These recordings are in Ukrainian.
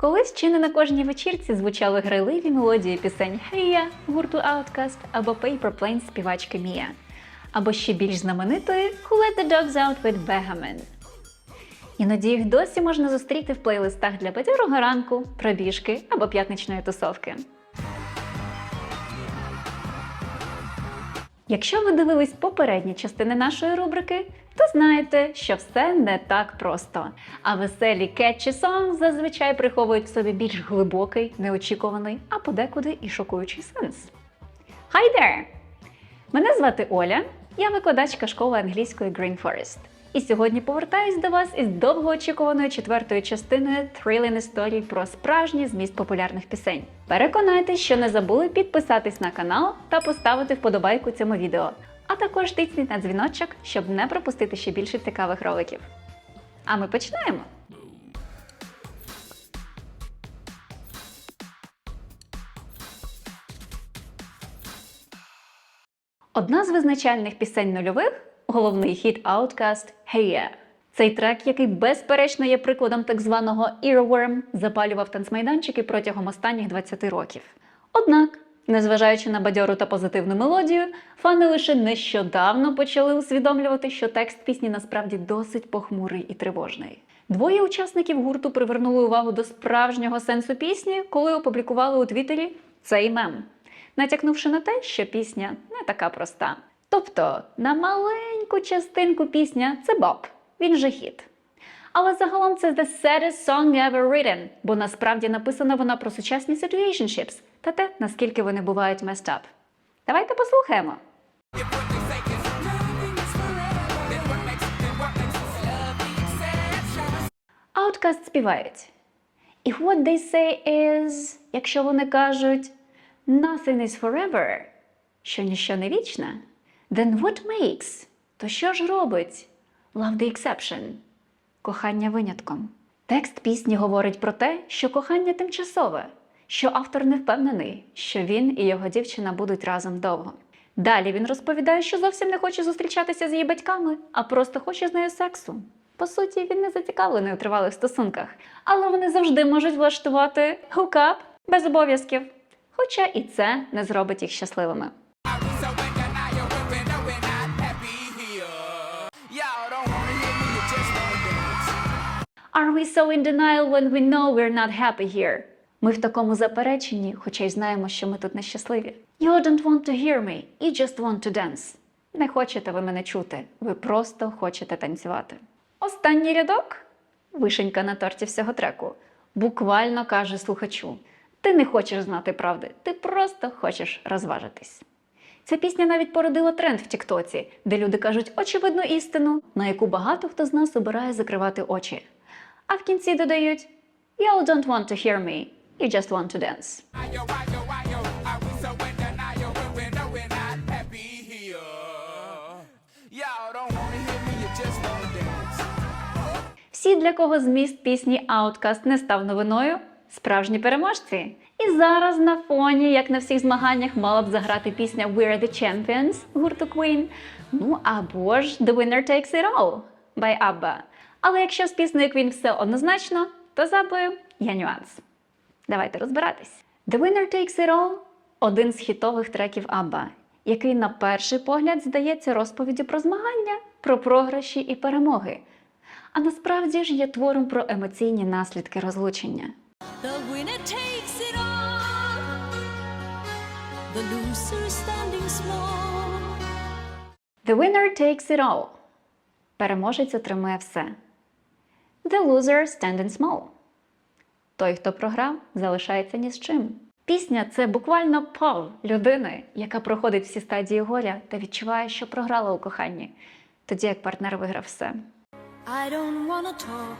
Колись чи не на кожній вечірці звучали грайливі мелодії пісень «Hey Ya» гурту Outkast або Paper Plane співачки Mia. Або ще більш знаменитої «Who Let the Dogs Out with Begaman». Іноді їх досі можна зустріти в плейлистах для бадьорого ранку, пробіжки або п'ятничної тусовки. Якщо ви дивились попередні частини нашої рубрики, то знаєте, що все не так просто. А веселі кетчі сонг зазвичай приховують в собі більш глибокий, неочікуваний, а подекуди і шокуючий сенс. Hi there! Мене звати Оля, я викладачка школи англійської Green Forest. І сьогодні повертаюсь до вас із довгоочікуваною четвертою частиною Thrilling історій про справжній зміст популярних пісень. Переконайтесь, що не забули підписатись на канал та поставити вподобайку цьому відео. А також тисніть на дзвіночок, щоб не пропустити ще більше цікавих роликів. А ми починаємо! Одна з визначальних пісень нульових головний хіт Outkast «Hey Yeah». Цей трек, який безперечно є прикладом так званого earworm, запалював танцмайданчики протягом останніх 20 років. Однак, незважаючи на бадьору та позитивну мелодію, фани лише нещодавно почали усвідомлювати, що текст пісні насправді досить похмурий і тривожний. Двоє учасників гурту привернули увагу до справжнього сенсу пісні, коли опублікували у Твіттері цей мем, натякнувши на те, що пісня не така проста. Тобто на маленьку частинку пісня це Боб, він же хіт. Але загалом це the saddest song ever written, бо насправді написана вона про сучасні situationships та те, наскільки вони бувають messed up. Давайте послухаємо. Outcast співають. If what they say is, якщо вони кажуть nothing is forever, що ніщо не вічне, then what makes? То що ж робить? Love the exception. Кохання винятком. Текст пісні говорить про те, що кохання тимчасове, що автор не впевнений, що він і його дівчина будуть разом довго. Далі він розповідає, що зовсім не хоче зустрічатися з її батьками, а просто хоче з нею сексу. По суті, він не зацікавлений у тривалих стосунках, але вони завжди можуть влаштувати хукап без обов'язків. Хоча і це не зробить їх щасливими. Are we so in denial when we know we're not happy here? Ми в такому запереченні, хоча й знаємо, що ми тут нещасливі. You don't want to hear me, you just want to dance. Не хочете ви мене чути, ви просто хочете танцювати. Останній рядок вишенька на торті всього треку. Буквально каже слухачу: ти не хочеш знати правди, ти просто хочеш розважитись. Ця пісня навіть породила тренд в Тіктоці, де люди кажуть очевидну істину, на яку багато хто з нас обирає закривати очі. А в кінці додають You don't want to hear me, you just want to? Y'all dance. Всі, для кого зміст пісні Outcast не став новиною, справжні переможці. І зараз на фоні, як на всіх змаганнях, мала б заграти пісня We're the Champions гурту Queen. Ну або ж The Winner Takes It All by ABBA. Але якщо піснею Queen все однозначно, то з ABBA є нюанс. Давайте розбиратись. The Winner Takes It All один з хітових треків ABBA, який на перший погляд здається розповіддю про змагання, про програші і перемоги. А насправді ж є твором про емоційні наслідки розлучення. The winner takes it all. The loser standing small. The winner takes it all. Переможець отримує все. The loser standing small. Той, хто програв, залишається ні з чим. Пісня це буквально пал людини, яка проходить всі стадії горя та відчуває, що програла у коханні, тоді як партнер виграв все. I don't wanna talk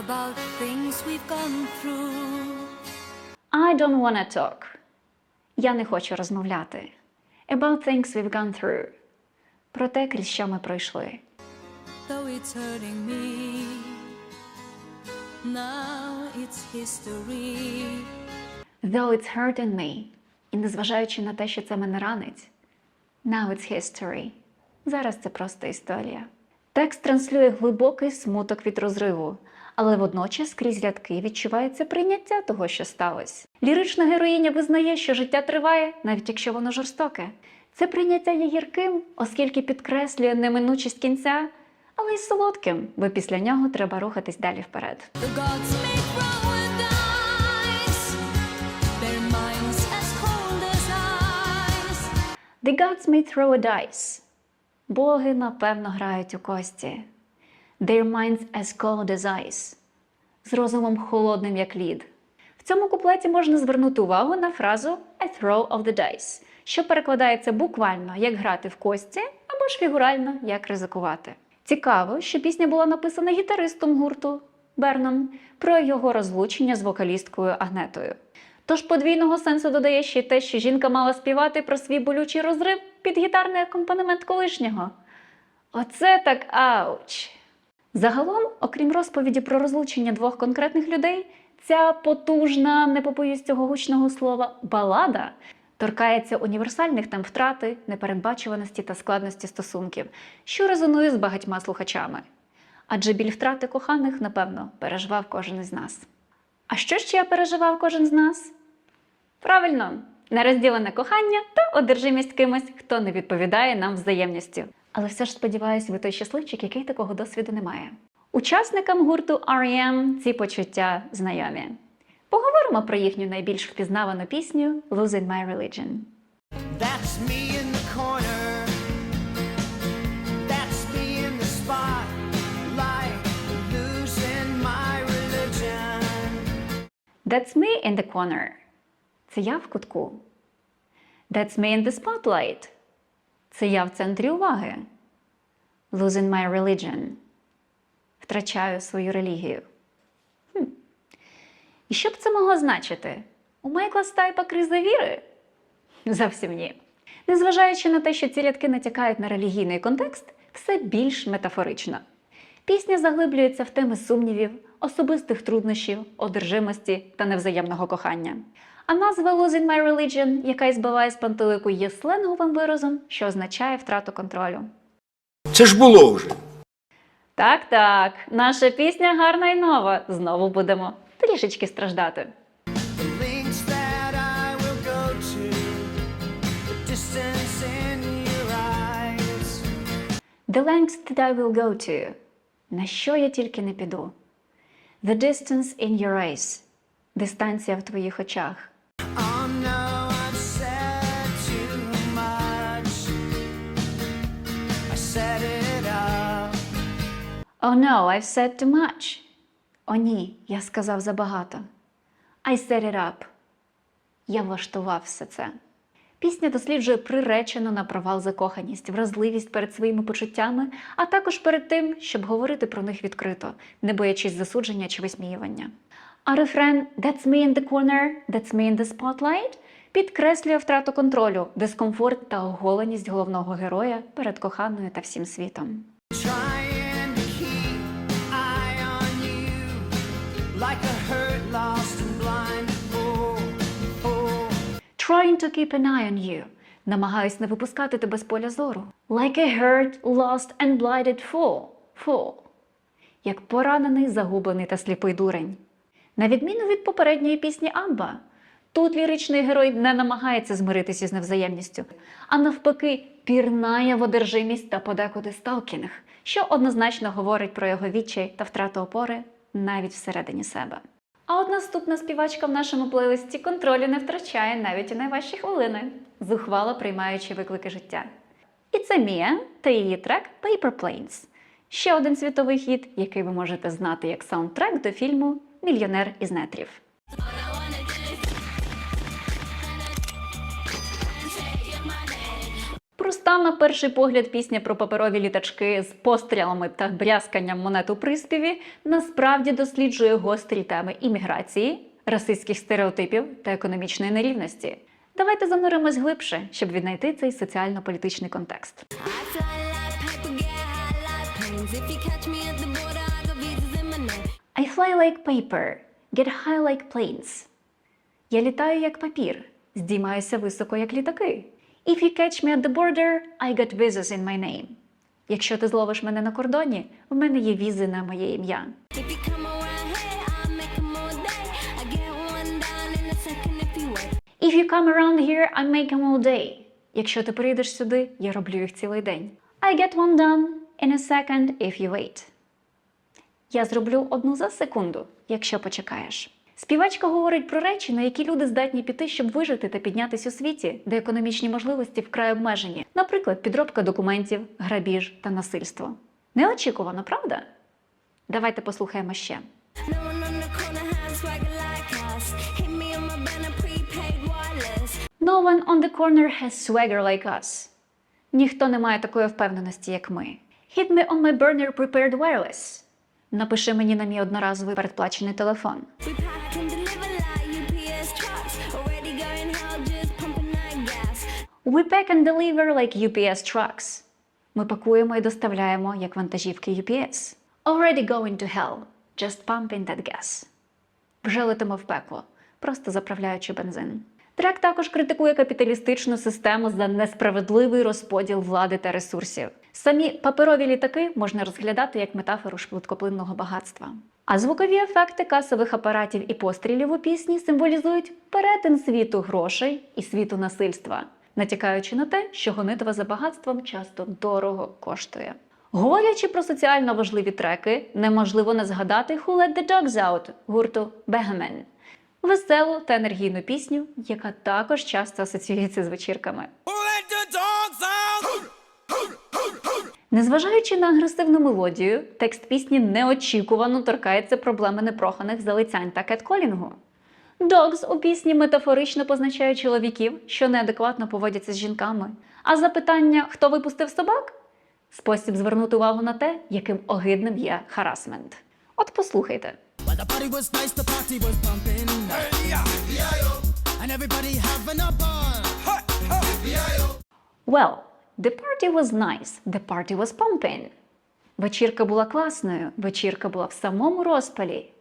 about things we've gone through. I don't wanna talk. Я не хочу розмовляти. About things we've gone through. Про те, крізь що ми пройшли. Though it's hurting me, now it's history. Though it's hurting me. І незважаючи на те, що це мене ранить. Now it's history. Зараз це просто історія. Текст транслює глибокий смуток від розриву, Але водночас крізь рядки відчувається прийняття того, що сталося. Лірична героїня визнає, що життя триває, навіть якщо воно жорстоке. Це прийняття є гірким, оскільки підкреслює неминучість кінця, але й солодким, бо після нього треба рухатись далі вперед. The gods may throw a dice, a. Боги, напевно, грають у кості. Their minds as cold as ice. З розумом холодним, як лід. В цьому куплеті можна звернути увагу на фразу I throw of the dice, що перекладається буквально як грати в кості, або ж фігурально як ризикувати. Цікаво, що пісня була написана гітаристом гурту Берном про його розлучення з вокалісткою Агнетою. Тож подвійного сенсу додає ще й те, що жінка мала співати про свій болючий розрив під гітарний акомпанемент колишнього. Оце так ауч! Загалом, окрім розповіді про розлучення двох конкретних людей, ця потужна, не побоюсь цього гучного слова, балада торкається універсальних тем втрати, непередбачуваності та складності стосунків, що резонує з багатьма слухачами. Адже біль втрати коханих, напевно, переживав кожен із нас. А що ще переживав кожен з нас? Правильно, нерозділене кохання та одержимість кимось, хто не відповідає нам взаємністю. Але все ж сподіваюся, ви той щасливчик, який такого досвіду не має. Учасникам гурту R.E.M. ці почуття знайомі. Поговоримо про їхню найбільш впізнавану пісню Losing My Religion. That's me in the corner. That's me in the spotlight, losing my religion. That's me in the corner. Це я в кутку. That's me in the spotlight. Це я в центрі уваги. Losing my religion. Втрачаю свою релігію. І що б це могло значити? У Майкла Стайпа криза віри? Зовсім ні. Незважаючи на те, що ці рядки натякають на релігійний контекст, все більш метафорично. Пісня заглиблюється в теми сумнівів, особистих труднощів, одержимості та невзаємного кохання. А назва Losing My Religion, яка й збиває з пантелику, є сленговим виразом, що означає втрату контролю. Це ж було вже. Так, так, наша пісня гарна і нова. Знову будемо трішечки страждати. The lengths that I will go to. На що я тільки не піду. The distance in your eyes. Дистанція в твоїх очах. Oh no. Oh no, I've said too much. О ні, я сказав забагато. I set it up. Я влаштував все це. Пісня досліджує приречену на провал закоханість, вразливість перед своїми почуттями, а також перед тим, щоб говорити про них відкрито, не боячись засудження чи висміювання. А рефрен That's me in the corner, that's me in the spotlight підкреслює втрату контролю, дискомфорт та оголеність головного героя перед коханою та всім світом. Trying to keep an eye on you. Намагаюсь не випускати тебе з поля зору. Like a hurt, lost and blinded fool. Fool. Як поранений, загублений та сліпий дурень. На відміну від попередньої пісні Амба, тут ліричний герой не намагається змиритися з невзаємністю, а навпаки, пірнає в одержимість та подекуди сталкінг, що однозначно говорить про його відчай та втрату опори навіть всередині себе. А от наступна співачка в нашому плейлисті контролю не втрачає навіть у найважчі хвилини, зухвало приймаючи виклики життя. І це Мія та її трек Paper Planes. Ще один світовий хіт, який ви можете знати як саундтрек до фільму Мільйонер із нетрів. Проста на перший погляд пісня про паперові літачки з пострілами та брязканням монет у приспіві насправді досліджує гострі теми імміграції, расистських стереотипів та економічної нерівності. Давайте зануримось глибше, щоб віднайти цей соціально-політичний контекст. I fly like paper, get high like planes. Я літаю як папір, здіймаюся високо як літаки. If you catch me at the border, I got visas in my name. Якщо ти зловиш мене на кордоні, в мене є візи на моє ім'я. If you come around here, I make them all day. Якщо ти приїдеш сюди, я роблю їх цілий день. I get one done in a second if you wait. Я зроблю одну за секунду, якщо почекаєш. Співачка говорить про речі, на які люди здатні піти, щоб вижити та піднятись у світі, де економічні можливості вкрай обмежені, наприклад, підробка документів, грабіж та насильство. Неочікувано, правда? Давайте послухаємо ще. No one on the corner has swagger like us. Ніхто не має такої впевненості, як ми. Hit me on my burner prepared wireless. Напиши мені на мій одноразовий передплачений телефон. We pack and deliver like UPS trucks. Ми пакуємо і доставляємо як вантажівки UPS. Already going to hell. Just pumping that gas. Вже летимо в пекло, просто заправляючи бензин. Трек також критикує капіталістичну систему за несправедливий розподіл влади та ресурсів. Самі паперові літаки можна розглядати як метафору швидкоплинного багатства. А звукові ефекти касових апаратів і пострілів у пісні символізують перетин світу грошей і світу насильства, натякаючи на те, що гонитва за багатством часто дорого коштує. Говорячи про соціально важливі треки, неможливо не згадати Who Let the Dogs Out гурту Behemoth. Веселу та енергійну пісню, яка також часто асоціюється з вечірками. Who let the dogs out? Незважаючи на агресивну мелодію, текст пісні неочікувано торкається проблеми непроханих залицянь та кетколінгу. Dogs у пісні метафорично позначає чоловіків, що неадекватно поводяться з жінками. А запитання, хто випустив собак? Спосіб звернути увагу на те, яким огидним є харасмент. От послухайте. Well, the party was nice, the party was pumping. And everybody having a ball. Well, the party was nice, the party was pumping. Вечірка була класною, вечірка була в самому розпалі.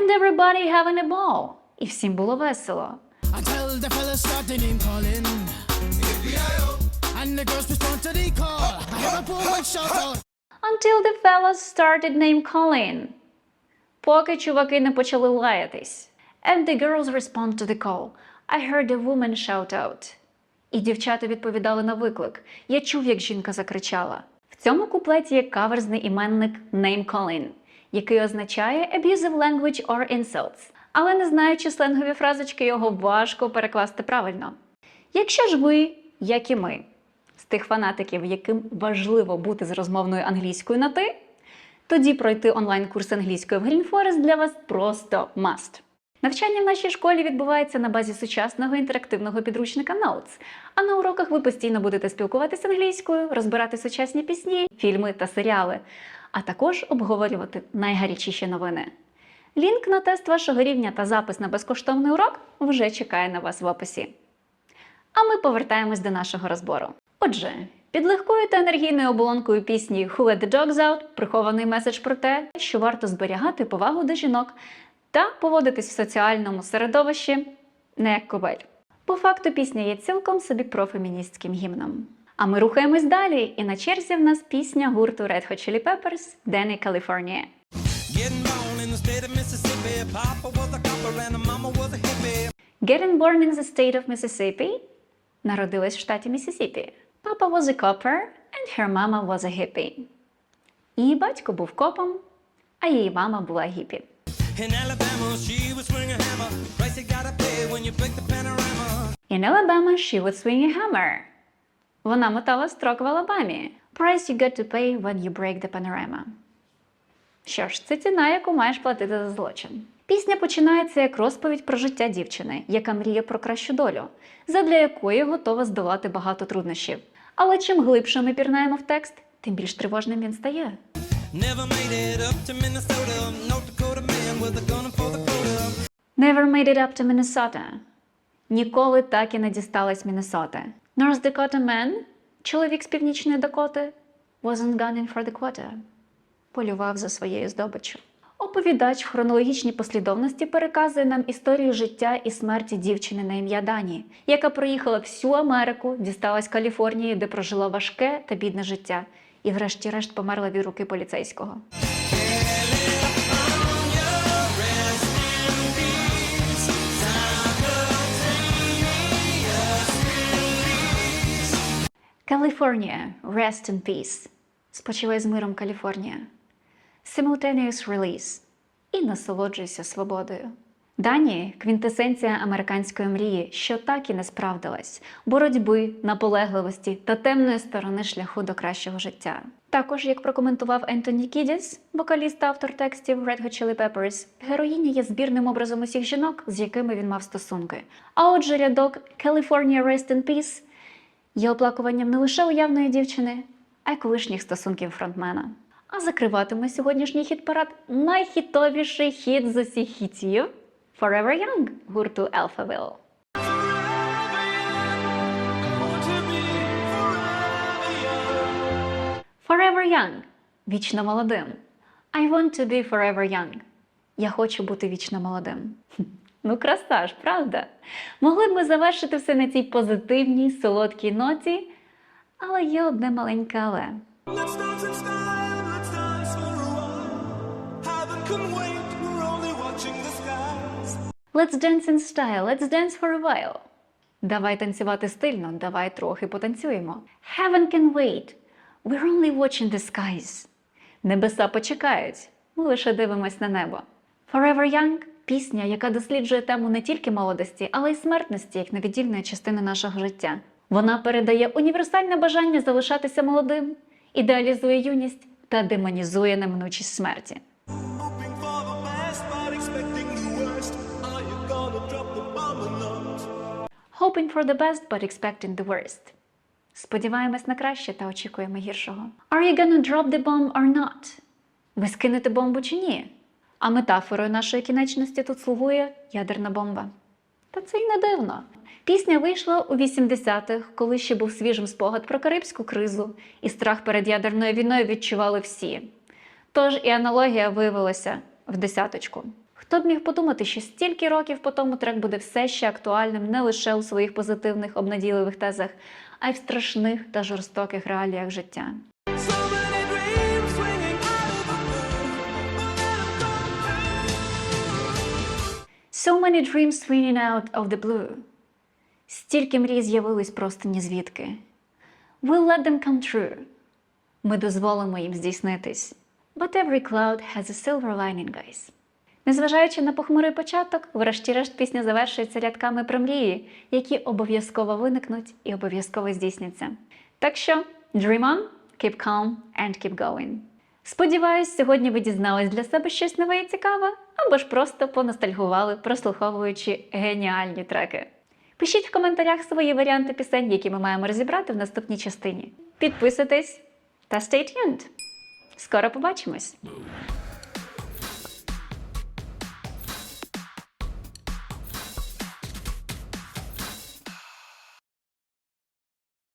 And everybody having a ball. І всім було весело. Until the fellas started name calling. Поки чуваки не почали лаятись. And the girls respond to the call. I heard a woman shout out. І дівчата відповідали на виклик. Я чув, як жінка закричала. В цьому куплеті є каверзний іменник name calling, який означає abusive language or insults. Але не знаючи сленгові фразочки, його важко перекласти правильно. Якщо ж ви, як і ми, з тих фанатиків, яким важливо бути з розмовною англійською на ти, тоді пройти онлайн-курс англійської в Forest для вас просто must. Навчання в нашій школі відбувається на базі сучасного інтерактивного підручника Notes. А на уроках ви постійно будете спілкуватися англійською, розбирати сучасні пісні, фільми та серіали, а також обговорювати найгарячіші новини. Лінк на тест вашого рівня та запис на безкоштовний урок вже чекає на вас в описі. А ми повертаємось до нашого розбору. Отже, під легкою та енергійною оболонкою пісні Who Let the Dogs Out прихований меседж про те, що варто зберігати повагу до жінок та поводитись в соціальному середовищі не як кобель. По факту пісня є цілком собі профеміністським гімном. А ми рухаємось далі, і на черзі в нас пісня гурту Red Hot Chili Peppers Danny California. state of Mississippi. Papa was a copper and a mama was a hippie. Getting born in the state of Mississippi народилась в штаті Міссісіпі. Papa was a copper and her mama was a hippie. Її батько був копом, а її мама була гіпі. In Alabama, she would swing a hammer. Price you gotta pay when you break the panorama. In Alabama, she would swing a hammer. Вона мотала строк в Алабамі. Price you got to pay when you break the panorama. Що ж, це ціна, яку маєш платити за злочин. Пісня починається як розповідь про життя дівчини, яка мріє про кращу долю, задля якої готова здолати багато труднощів. Але чим глибше ми пірнаємо в текст, тим більш тривожним він стає. Never made it up to Minnesota. North Dakota man with a gun for the quota. Never made it up to Minnesota. Ніколи так і не дісталась Міннесоти. North Dakota man, чоловік з північної Дакоти, wasn't gunning for the quota полював за своєю здобиччю. Оповідач в хронологічній послідовності переказує нам історію життя і смерті дівчини на ім'я Дані, яка проїхала всю Америку, дісталась Каліфорнії, де прожила важке та бідне життя, і, врешті-решт, померла від руки поліцейського. Каліфорнія rest in peace. Спочивай з миром Каліфорнія. Simultaneous release. І насолоджуйся свободою. Дані квінтесенція американської мрії, що так і не справдилась, боротьби, наполегливості та темної сторони шляху до кращого життя. Також, як прокоментував Ентоні Кідіс, вокаліст та автор текстів Red Hot Chili Peppers, героїня є збірним образом усіх жінок, з якими він мав стосунки. А отже, рядок California Rest in Peace є оплакуванням не лише уявної дівчини, а й колишніх стосунків фронтмена. А закриватиме сьогоднішній хіт-парад найхітовіший хіт з усіх хітів Forever Young гурту Alphaville. Forever Young вічно молодим. I want to be forever young. Я хочу бути вічно молодим. Ну, краса ж, правда? Могли б ми завершити все на цій позитивній, солодкій ноті, але є одне маленьке але. Let's dance in style, let's dance for a while. Давай танцювати стильно, давай трохи потанцюємо. Heaven can wait. We're only watching the skies. Небеса почекають. Ми лише дивимось на небо. Forever Young пісня, яка досліджує тему не тільки молодості, але й смертності як невіддільної частини нашого життя. Вона передає універсальне бажання залишатися молодим, ідеалізує юність та демонізує неминучість смерті. Hoping for the best, but expecting the worst. Сподіваємось на краще та очікуємо гіршого. Are you gonna drop the bomb or not? Ви скинете бомбу чи ні? А метафорою нашої кінечності тут слугує ядерна бомба. Та це й не дивно. Пісня вийшла у 80-х, коли ще був свіжим спогад про карибську кризу, і страх перед ядерною війною відчували всі. Тож і аналогія виявилася в десяточку. Хто б міг подумати, що стільки років по тому трек буде все ще актуальним не лише у своїх позитивних обнадійливих тезах, а й в страшних та жорстоких реаліях життя. So many dreams swinging out of the blue. Стільки мрій з'явились просто ні звідки. We'll let them come true. Ми дозволимо їм здійснитись. But every cloud has a silver lining, guys. Незважаючи на похмурий початок, врешті-решт пісня завершується рядками про мрії, які обов'язково виникнуть і обов'язково здійсняться. Так що, dream on, keep calm and keep going. Сподіваюсь, сьогодні ви дізнались для себе щось нове і цікаве, або ж просто поностальгували, прослуховуючи геніальні треки. Пишіть в коментарях свої варіанти пісень, які ми маємо розібрати в наступній частині. Підписуйтесь та stay tuned! Скоро побачимось!